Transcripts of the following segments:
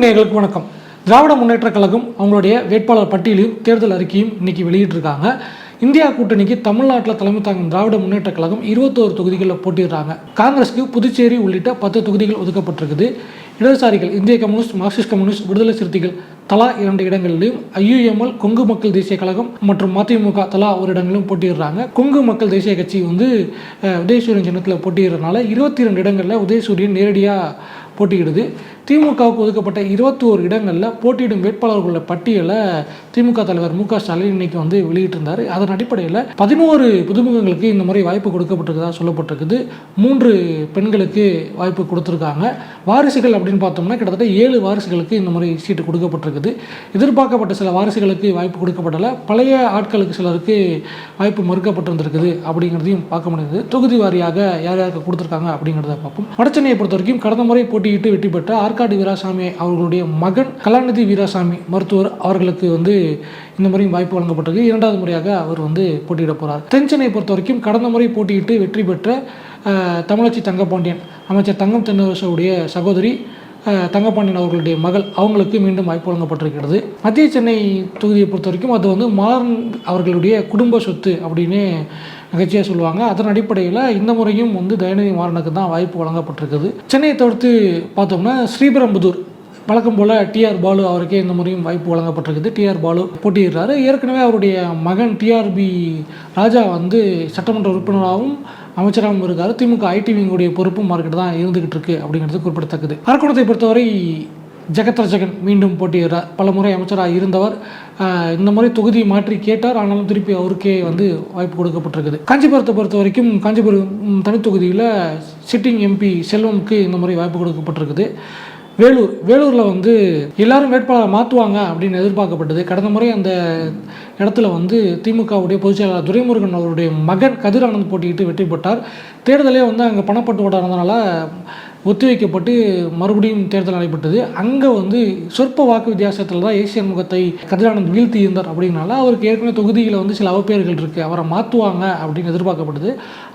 தமிழ் வணக்கம். திராவிட முன்னேற்றக் கழகம் அவங்களுடைய வேட்பாளர் பட்டியலையும் தேர்தல் அறிக்கையும் இன்னைக்கு வெளியிட்டிருக்காங்க. இந்தியா கூட்டணிக்கு தமிழ்நாட்டில் தலைமை தாங்கும் திராவிட முன்னேற்றக் கழகம் இருபத்தோரு தொகுதிகளில் போட்டிடுறாங்க காங்கிரஸுக்கு புதுச்சேரி உள்ளிட்ட பத்து தொகுதிகள் ஒதுக்கப்பட்டிருக்குது. இடதுசாரிகள் இந்திய கம்யூனிஸ்ட் மார்க்சிஸ்ட் கம்யூனிஸ்ட் விடுதலை சிறுத்தைகள் தலா இரண்டு இடங்களிலும் ஐயுஎம்எல் கொங்கு மக்கள் தேசிய கழகம் மற்றும் மதிமுக தலா ஒரு இடங்களிலும் போட்டியிடுறாங்க. கொங்கு மக்கள் தேசிய கட்சி வந்து உதயசூரியன் சின்னத்தில் போட்டியிடுறதுனால இருபத்தி ரெண்டு இடங்களில் உதயசூரியன் நேரடியாக போட்டியிடுது. திமுகவுக்கு ஒதுக்கப்பட்ட இருபத்தோரு இடங்களில் போட்டியிடும் வேட்பாளர்களுடைய பட்டியலை திமுக தலைவர் மு க ஸ்டாலின் இன்னைக்கு வந்து வெளியிட்டிருந்தார். அதன் அடிப்படையில் பதினோரு புதுமுகங்களுக்கு இந்த முறை வாய்ப்பு கொடுக்கப்பட்டிருக்கதா சொல்லப்பட்டிருக்குது. மூன்று பெண்களுக்கு வாய்ப்பு கொடுத்துருக்காங்க. வாரிசுகள் அப்படின்னு பார்த்தோம்னா கிட்டத்தட்ட ஏழு வாரிசுகளுக்கு இந்த முறை சீட்டு கொடுக்கப்பட்டிருக்குது. எதிர்பார்க்கப்பட்ட சில வாரிசுகளுக்கு வாய்ப்பு கொடுக்கப்படல. பழைய ஆட்களுக்கு சிலருக்கு வாய்ப்பு மறுக்கப்பட்டிருந்திருக்குது அப்படிங்கிறதையும் பார்க்க முடியுது. தொகுதி வாரியாக யார் யாருக்கு கொடுத்துருக்காங்க அப்படிங்கிறத பார்ப்போம். வடச்சென்னையை பொறுத்த வரைக்கும் கடந்த முறை போட்டியிட்டு வெற்றி பெற்ற ஆற்காடு வீராசாமி அவர்களுடைய மகன் கலாநிதி வீராசாமி மருத்துவர் அவர்களுக்கு வந்து இந்த முறையும் வாய்ப்பு வழங்கப்பட்டிருக்கு. இரண்டாவது முறையாக அவர் வந்து போட்டியிட போகிறார் தென்சென்னை பொறுத்த வரைக்கும் கடந்த முறை போட்டியிட்டு வெற்றி பெற்ற தமிழச்சி தங்கப்பாண்டியன் அமைச்சர் தங்கம் தென்னரசுடைய சகோதரி தங்கப்பாண்டியன் அவர்களுடைய மகள் அவங்களுக்கு மீண்டும் வாய்ப்பு வழங்கப்பட்டிருக்கிறது. மத்திய சென்னை தொகுதியை பொறுத்த வரைக்கும் அது வந்து மாறன் அவர்களுடைய குடும்ப சொத்து அப்படின்னு நிகழ்ச்சியாக சொல்லுவாங்க. அதன் அடிப்படையில் இந்த முறையும் வந்து தயநிதி மாறனுக்கு தான் வாய்ப்பு வழங்கப்பட்டிருக்குது சென்னையை தவிர்த்து பார்த்தோம்னா ஸ்ரீபெரும்புதூர் வழக்கம் போல் டிஆர் பாலு அவருக்கே இந்த முறையும் வாய்ப்பு வழங்கப்பட்டிருக்குது. டிஆர் பாலு போட்டியிடுறாரு. ஏற்கனவே அவருடைய மகன் டிஆர்பி ராஜா வந்து சட்டமன்ற உறுப்பினராகவும் அமைச்சராகவும் இருக்காரு திமுக ஐடி விங்குடைய பொறுப்பும் மார்க்கெட் தான் இருந்துகிட்டு இருக்கு அப்படிங்கிறது குறிப்பிடத்தக்கது. அரக்கோணத்தை பொறுத்தவரை ஜெகத் ரஜகன் மீண்டும் போட்டியிடுறார். பல முறை அமைச்சராக இருந்தவர் இந்த முறை தொகுதி மாற்றி கேட்டார். ஆனாலும் திருப்பி அவருக்கே வந்து வாய்ப்பு கொடுக்கப்பட்டிருக்குது. காஞ்சிபுரத்தை பொறுத்த வரைக்கும் காஞ்சிபுரம் தனித்தொகுதியில் சிட்டிங் எம்பி செல்வமுக்கு இந்த முறை வாய்ப்பு கொடுக்கப்பட்டிருக்குது. வேலூர் வேலூரில் வந்து எல்லாரும் வேட்பாளரை மாற்றுவாங்க அப்படின்னு எதிர்பார்க்கப்பட்டது. கடந்த முறை அந்த இடத்துல வந்து திமுகவுடைய பொதுச் செயலாளர் துரைமுருகன் அவருடைய மகன் கதிர் ஆனந்த் போட்டியிட்டு வெற்றி பெற்றார். தேர்தலே வந்து அங்கே பணப்பட்டுவாடா இருந்தனால ஒத்திவைக்கப்பட்டு மறுபடியும் தேர்தல் நடைபெற்றது. அங்கே வந்து சொற்ப வாக்கு வித்தியாசத்தில் தான் ஏசியன் முகத்தை கதிரானந்த் வீழ்த்தி இருந்தார் அப்படின்னால அவருக்கு ஏற்கனவே தொகுதியில் வந்து சில அவப்பெயர்கள் இருக்குது அவரை மாற்றுவாங்க அப்படின்னு எதிர்பார்க்கப்பட்டது.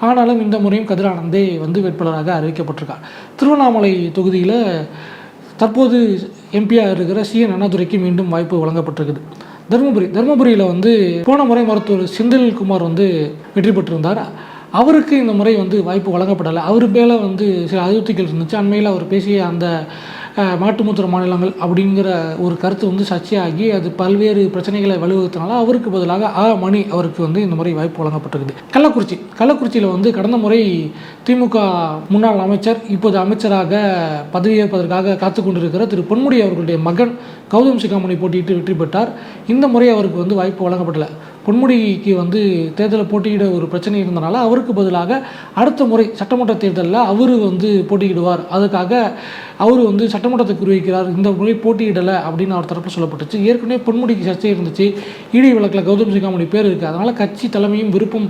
ஆனாலும் இந்த முறையும் கதிரானந்தே வந்து வேட்பாளராக அறிவிக்கப்பட்டிருக்கார். திருவண்ணாமலை தொகுதியில் தற்போது எம்பியாக இருக்கிற சிஎன் அண்ணாதுரைக்கு மீண்டும் வாய்ப்பு வழங்கப்பட்டிருக்குது. தருமபுரி தருமபுரியில் வந்து போன முறை மருத்துவர் செந்தில்குமார் வந்து வெற்றி பெற்றிருந்தார். அவருக்கு இந்த முறை வந்து வாய்ப்பு வழங்கப்படலை. அவர் மேலே வந்து சில அதிருப்திகள் இருந்துச்சு. அண்மையில் அவர் பேசிய அந்த மாட்டுமுத்திர மாநிலங்கள் அப்படிங்கிற ஒரு கருத்து வந்து சர்ச்சையாகி அது பல்வேறு பிரச்சனைகளை வலுவகுத்தனால அவருக்கு பதிலாக ஆ மணி அவருக்கு வந்து இந்த முறை வாய்ப்பு வழங்கப்பட்டிருக்குது. கள்ளக்குறிச்சி. கள்ளக்குறிச்சியில் வந்து கடந்த முறை திமுக முன்னாள் அமைச்சர் இப்போது அமைச்சராக பதவியேற்பதற்காக காத்து கொண்டிருக்கிற திரு பொன்முடி அவர்களுடைய மகன் கௌதம் சிகாமணி போட்டியிட்டு வெற்றி பெற்றார். இந்த முறை அவருக்கு வந்து வாய்ப்பு வழங்கப்படலை. பொன்முடிக்கு வந்து தேர்தலில் போட்டியிட ஒரு பிரச்சனை இருந்தனால அவருக்கு பதிலாக அடுத்த முறை சட்டமன்ற தேர்தலில் அவர் வந்து போட்டியிடுவார். அதுக்காக அவர் வந்து சட்டமன்றத்தை குறிவைக்கிறார். இந்த முறை போட்டியிடலை அப்படின்னு அவர் தரப்பில் சொல்லப்பட்டுச்சு. ஏற்கனவே பொன்முடிக்கு சர்ச்சை இருந்துச்சு. இடி வழக்கில் கௌதம் சிகாமணி பேர் இருக்குது அதனால் கட்சி தலைமையும் விருப்பம்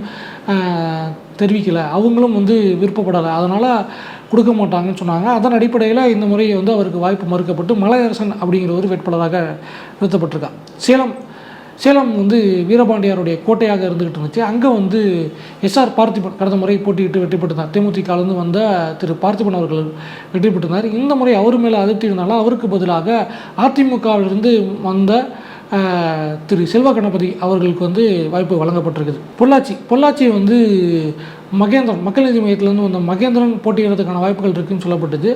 தெரிவிக்கலை. அவங்களும் வந்து விருப்பப்படலை. அதனால் கொடுக்க மாட்டாங்கன்னு சொன்னாங்க. அதன் அடிப்படையில் இந்த முறை வந்து அவருக்கு வாய்ப்பு மறுக்கப்பட்டு மலையரசன் அப்படிங்கிற ஒரு வேட்பாளராக நிறுத்தப்பட்டிருக்கார். சேலம் சேலம் வந்து வீரபாண்டியாருடைய கோட்டையாக இருந்துகிட்டு இருந்துச்சு. அங்கே வந்து எஸ்ஆர் பார்த்திபன் கடந்த முறை போட்டியிட்டு வெற்றி பெற்றிருந்தார் தேமுதிகலேருந்து வந்த திரு பார்த்திபன் அவர்கள் வெற்றி பெற்றிருந்தார். இந்த முறை அவர் மேலே அதிர்ச்சி இருந்தாலும் அவருக்கு பதிலாக அதிமுகவிலிருந்து வந்த திரு செல்வ கணபதி அவர்களுக்கு வந்து வாய்ப்பு வழங்கப்பட்டிருக்குது. பொள்ளாச்சி பொள்ளாச்சி வந்து மகேந்திரன் மக்கள் நீதி மையத்திலேருந்து வந்த மகேந்திரன் போட்டியிடுறதுக்கான வாய்ப்புகள் இருக்குன்னு சொல்லப்பட்டது.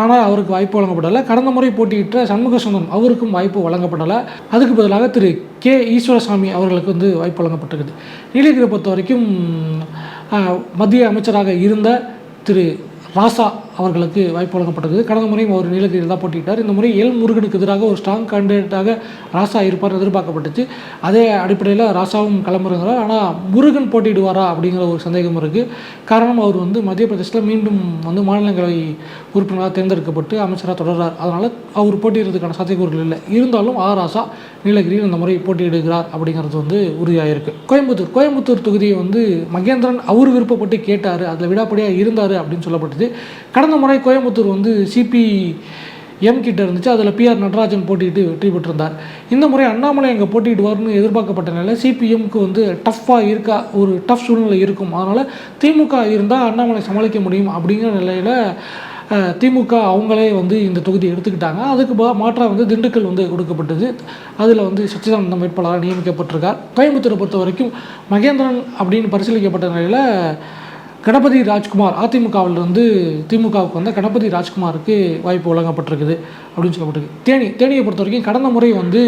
ஆனால் அவருக்கு வாய்ப்பு வழங்கப்படலை. கடந்த முறை போட்டியிட்ட சண்முக சுந்தரம் அவருக்கும் வாய்ப்பு வழங்கப்படலை. அதுக்கு பதிலாக திரு கே ஈஸ்வரசாமி அவர்களுக்கு வந்து வாய்ப்பு வழங்கப்பட்டிருக்குது. நீலகிரி பொறுத்த வரைக்கும் மத்திய அமைச்சராக இருந்த திரு ராசா அவர்களுக்கு வாய்ப்பு வழங்கப்பட்டது. கடந்த முறையும் அவர் நீலகிரியில் தான் போட்டியிட்டார். இந்த முறை எல் முருகனுக்கு எதிராக ஒரு ஸ்ட்ராங் கேண்டிடேட்டாக ராசா இருப்பார் எதிர்பார்க்கப்பட்டுச்சு. அதே அடிப்படையில் ராசாவும் கிளம்புறார் ஆனால் முருகன் போட்டியிடுவாரா அப்படிங்கிற ஒரு சந்தேகம் இருக்குது காரணம் அவர் வந்து மத்திய பிரதேசத்தில் மீண்டும் வந்து மாநிலங்களவை உறுப்பினராக தேர்ந்தெடுக்கப்பட்டு அமைச்சராக தொடர்றார். அதனால் அவர் போட்டியிடுறதுக்கான சாத்தியக்கூறுகள் இல்லை. இருந்தாலும் ஆ ராசா நீலகிரியில் இந்த முறை போட்டியிடுகிறார் அப்படிங்கிறது வந்து உறுதியாகிருக்கு கோயம்புத்தூர். கோயம்புத்தூர் தொகுதியை வந்து மகேந்திரன் அவர் விருப்பப்பட்டு கேட்டார். அதில் விடாப்படியாக இருந்தார் அப்படின்னு சொல்லப்பட்டது. கடந்த முறை கோயம்புத்தூர் வந்து சிபி எம் கிட்ட இருந்துச்சு. அதில் பிஆர் நடராஜன் போட்டிட்டு வெற்றி பெற்றிருந்தார். இந்த முறை அண்ணாமலை அங்கே போட்டியிடுவார்னு எதிர்பார்க்கப்பட்ட நிலையில் சிபிஎம்க்கு வந்து டஃப்பாக இருக்கா ஒரு டஃப் சூழ்நிலை இருக்கும். அதனால் திமுக இருந்தால் அண்ணாமலை சமாளிக்க முடியும் அப்படிங்கிற நிலையில் திமுக அவங்களே வந்து இந்த தொகுதியை எடுத்துக்கிட்டாங்க. அதுக்கு மாற்றாக வந்து திண்டுக்கல் வந்து கொடுக்கப்பட்டது. அதில் வந்து சச்சிதானந்தம் வேட்பாளராக நியமிக்கப்பட்டிருக்கார். கோயம்புத்தூரை பொறுத்த வரைக்கும் மகேந்திரன் அப்படின்னு பரிசீலிக்கப்பட்ட நிலையில் கணபதி ராஜ்குமார் அதிமுகவிலிருந்து திமுகவுக்கு வந்த கணபதி ராஜ்குமாருக்கு வாய்ப்பு வழங்கப்பட்டிருக்குது அப்படின்னு சொல்லப்பட்டிருக்கு. தேனி தேனியை பொறுத்த வரைக்கும் கடந்த முறை வந்து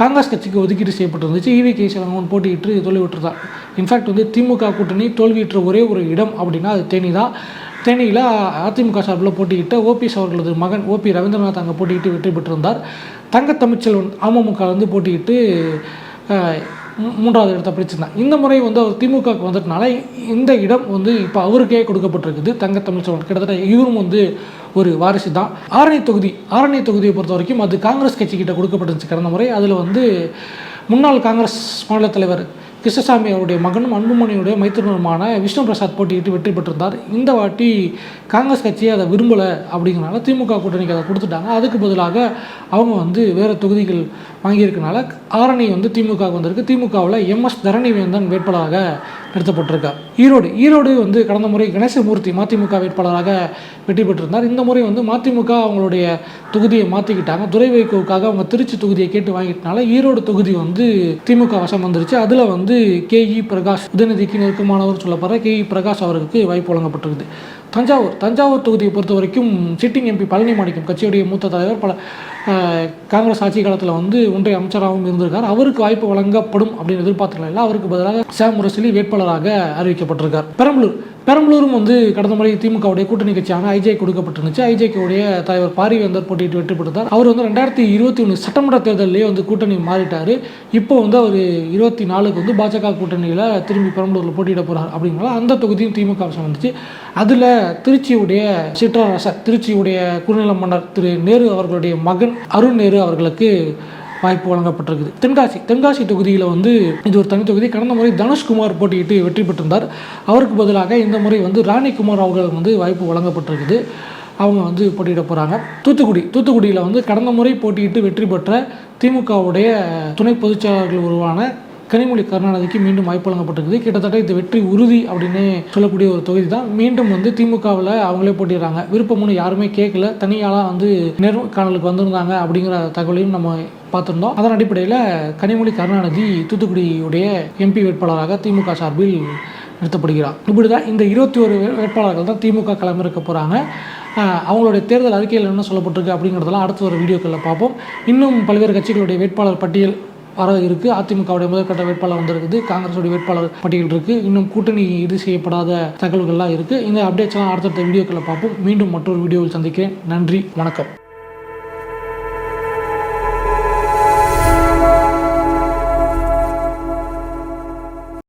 காங்கிரஸ் கட்சிக்கு ஒதுக்கீடு செய்யப்பட்டிருந்துச்சு. இவி கே சிவன் போட்டியிட்டு தோல்வியுற்றுதான் இன்ஃபேக்ட் வந்து திமுக கூட்டணி தோல்வியுற்ற ஒரே ஒரு இடம் அப்படின்னா அது தேனி தான். தேனியில் அதிமுக சார்பில் போட்டியிட்ட ஓபிஎஸ் அவர்களது மகன் ஓபி ரவீந்திரநாத் அங்கே போட்டியிட்டு வெற்றி பெற்றிருந்தார். தங்க தமிழ்ச்செல்வன் அமமுக வந்து போட்டியிட்டு மூன்றாவது இடத்தை பிடிச்சிருந்தாங்க இந்த முறை வந்து அவர் திமுகவுக்கு வந்ததுனால இந்த இடம் வந்து இப்போ அவருக்கே கொடுக்கப்பட்டிருக்குது. தங்க தமிழ்ச்சோழன் கிட்டத்தட்ட இவரும் வந்து ஒரு வாரிசு தான் ஆரணி தொகுதி ஆரணி தொகுதியை பொறுத்த வரைக்கும் அது காங்கிரஸ் கட்சிக்கிட்ட கொடுக்கப்பட்டுருந்துச்சு. கடந்த முறை அதில் வந்து முன்னாள் காங்கிரஸ் மாநில தலைவர் கிருஷ்ணசாமி அவருடைய மகனும் அன்புமணியுடைய மைத்துனருமான விஷ்ணு பிரசாத் போட்டியிட்டு வெற்றி பெற்றிருந்தார். இந்த வாட்டி காங்கிரஸ் கட்சியை அதை விரும்பலை அப்படிங்கிறனால திமுக கூட்டணிக்கு அதை கொடுத்துட்டாங்க. அதுக்கு பதிலாக அவங்க வந்து வேறு தொகுதிகள் வாங்கியிருக்கனால ஆரணி வந்து திமுக வந்திருக்கு. திமுகவில் எம்எஸ் தரணிவேந்தன் வேட்பாளராக நிறுத்தப்பட்டிருக்கா ஈரோடு ஈரோடு வந்து கடந்த முறை கணேசமூர்த்தி மதிமுக வேட்பாளராக வெற்றி பெற்றிருந்தார். இந்த முறை வந்து மதிமுக அவங்களுடைய தொகுதியை மாற்றிக்கிட்டாங்க துறை வைகோவுக்காக அவங்க திருச்சி தொகுதியை கேட்டு வாங்கிட்டனால ஈரோடு தொகுதி வந்து திமுக வசம் வந்துருச்சு. அதில் வந்து கேஇ பிரகாஷ் உதயநிதிக்கு நெருக்கமானவர் சொல்லப்படுற கேஇ பிரகாஷ் அவருக்கு வாய்ப்பு வழங்கப்பட்டிருக்குது. தஞ்சாவூர் தஞ்சாவூர் தொகுதியை பொறுத்த வரைக்கும் சிட்டிங் எம்பி பழனி மாணிக்கம் கட்சியுடைய மூத்த தலைவர் பல காங்கிரஸ் ஆட்சி காலத்தில் வந்து ஒன்றிய அமைச்சராகவும் இருந்திருக்கார். அவருக்கு வாய்ப்பு வழங்கப்படும் அப்படின்னு எதிர்பார்த்துக்கலாம் அவருக்கு பதிலாக சாம் முரசிலி வேட்பாளராக அறிவிக்கப்பட்டிருக்கார். பெரம்பலூர் பெரம்பலூரும் வந்து கடந்த முறை திமுகவுடைய கூட்டணி கட்சியான ஐஜே கொடுக்கப்பட்டிருந்துச்சு. ஐஜேக்குடைய தலைவர் பாரிவேந்தர் போட்டியிட்டு வெற்றி பெற்றார் அவர் வந்து ரெண்டாயிரத்தி இருபத்தி ஒன்று சட்டமன்ற தேர்தலிலேயே வந்து கூட்டணி மாறிட்டார். இப்போ வந்து அவர் இருபத்தி நாலுக்கு வந்து பாஜக கூட்டணியில் திரும்பி பெரம்பலூரில் போட்டியிட போகிறார் அப்படிங்கிறனால அந்த தொகுதியும் திமுக வசம் வந்துச்சு அதில் திருச்சியுடைய சிற்றரசர் திருச்சியுடைய குறுநில மன்னர் திரு நேரு அவர்களுடைய மகன் அருண் நேரு அவர்களுக்கு வாய்ப்பு வழங்கப்பட்டிருக்குது. தென்காசி தென்காசி தொகுதியில் வந்து இது ஒரு தனித்தொகுதி கடந்த முறை தனுஷ்குமார் போட்டியிட்டு வெற்றி பெற்றிருந்தார். அவருக்கு பதிலாக இந்த முறை வந்து ராணிக்குமார் அவர்களுக்கு வந்து வாய்ப்பு வழங்கப்பட்டிருக்குது. அவங்க வந்து போட்டியிட போகிறாங்க தூத்துக்குடி தூத்துக்குடியில் வந்து கடந்த முறை போட்டியிட்டு வெற்றி பெற்ற திமுகவுடைய துணை பொதுச்செயலாளர்கள் உருவான கனிமொழி கருணாநிதிக்கு மீண்டும் வாய்ப்பு வழங்கப்பட்டிருக்குது. கிட்டத்தட்ட இது வெற்றி உறுதி அப்படின்னு சொல்லக்கூடிய ஒரு தொகுதி தான் மீண்டும் வந்து திமுகவில் அவங்களே போட்டிடுறாங்க விருப்பம்னு யாருமே கேட்கல தனியாளாக வந்து நேர்காணலுக்கு வந்திருந்தாங்க அப்படிங்கிற தகவலையும் நம்ம பார்த்துருந்தோம். அதன் அடிப்படையில் கனிமொழி கருணாநிதி தூத்துக்குடியுடைய எம்பி வேட்பாளராக திமுக சார்பில் நிறுத்தப்படுகிறார். இப்படி தான் இந்த இருபத்தி ஒரு வேட்பாளர்கள் தான் திமுக களமிறக்க போகிறாங்க அவங்களுடைய தேர்தல் அறிக்கையில் என்ன சொல்லப்பட்டிருக்கு அப்படிங்கிறதெல்லாம் அடுத்து ஒரு வீடியோக்களில் பார்ப்போம். இன்னும் பல்வேறு கட்சிகளுடைய வேட்பாளர் பட்டியல் வர இருக்குது அதிமுகவுடைய முதற்கட்ட வேட்பாளர் வந்திருக்குது. காங்கிரஸுடைய வேட்பாளர் பட்டியல் இருக்குது இன்னும் கூட்டணி இது செய்யப்படாத தகவல்கள்லாம் இருக்குது இந்த அப்டேட்ஸ்லாம் அடுத்தடுத்த வீடியோக்களை பார்ப்போம். மீண்டும் மற்றொரு வீடியோவில் சந்திக்கிறேன். நன்றி. வணக்கம்.